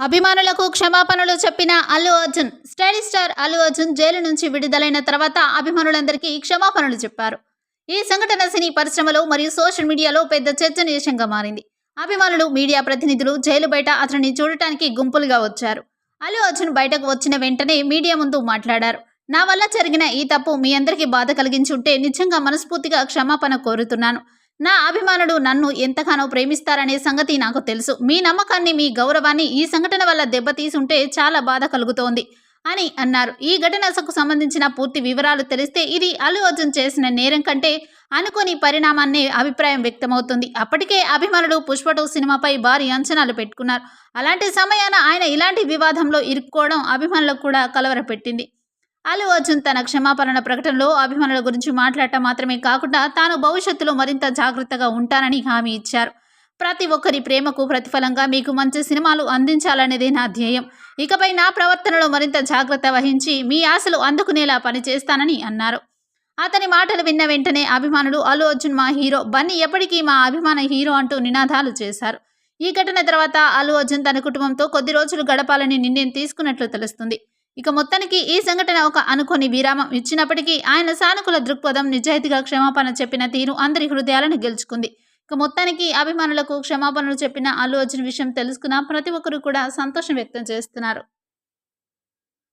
అభిమానులకు క్షమాపణలు చెప్పిన Allu Arjun. Stylish star Allu Arjun jail నుంచి విడుదలైన తర్వాత అభిమానులందరికీ క్షమాపణలు చెప్పారు. ఈ సంఘటన సినీ పరిశ్రమలో మరియు సోషల్ మీడియాలో పెద్ద చర్చనీయాంశంగా మారింది. అభిమానులు మీడియా ప్రతినిధులు జైలు బయట అతనిని చూడటానికి గుంపులుగా వచ్చారు. అల్లు అర్జున్ బయటకు వచ్చిన వెంటనే మీడియా ముందు మాట్లాడారు. నా వల్ల జరిగిన ఈ తప్పు మీ అందరికీ బాధ కలిగించి ఉంటే నిజంగా మనస్ఫూర్తిగా క్షమాపణ కోరుతున్నాను. నా అభిమానుడు నన్ను ఎంతగానో ప్రేమిస్తారనే సంగతి నాకు తెలుసు. మీ నమ్మకాన్ని మీ గౌరవాన్ని ఈ సంఘటన వల్ల దెబ్బతీసుంటే చాలా బాధ కలుగుతోంది అని అన్నారు. ఈ ఘటనకు సంబంధించిన పూర్తి వివరాలు తెలిస్తే ఇది అల్లు అర్జున్ చేసిన నేరం కంటే అనుకోని పరిణామాన్ని అభిప్రాయం వ్యక్తమవుతుంది. అప్పటికే అభిమానులు పుష్పటు సినిమాపై భారీ అంచనాలు పెట్టుకున్నారు. అలాంటి సమయాన ఆయన ఇలాంటి వివాదంలో ఇరుక్కోవడం అభిమానులకు కూడా కలవరపెట్టింది. అల్లు అర్జున్ తన క్షమాపణ ప్రకటనలో అభిమానుల గురించి మాట్లాడటం మాత్రమే కాకుండా తాను భవిష్యత్తులో మరింత జాగ్రత్తగా ఉంటానని హామీ ఇచ్చారు. ప్రతి ఒక్కరి ప్రేమకు ప్రతిఫలంగా మీకు మంచి సినిమాలు అందించాలనేదే నా ధ్యేయం. ఇకపై నా ప్రవర్తనలో మరింత జాగ్రత్త వహించి మీ ఆశలు అందుకునేలా పనిచేస్తానని అన్నారు. అతని మాటలు విన్న వెంటనే అభిమానులు అల్లు అర్జున్ మా హీరో బన్నీ ఎప్పటికీ మా అభిమాన హీరో అంటూ నినాదాలు చేశారు. ఈ ఘటన తర్వాత అల్లు అర్జున్ తన కుటుంబంతో కొద్ది రోజులు గడపాలని నిర్ణయం తీసుకున్నట్లు తెలుస్తుంది. ఇక మొత్తానికి ఈ సంఘటన ఒక అనుకోని విరామం ఇచ్చినప్పటికీ ఆయన సానుకూల దృక్పథం నిజాయితీగా క్షమాపణ చెప్పిన తీరు అందరి హృదయాలను గెలుచుకుంది. ఇక మొత్తానికి అభిమానులకు క్షమాపణలు చెప్పిన అల్లు అర్జున్ విషయం తెలుసుకున్న ప్రతి ఒక్కరూ కూడా సంతోషం వ్యక్తం చేస్తున్నారు.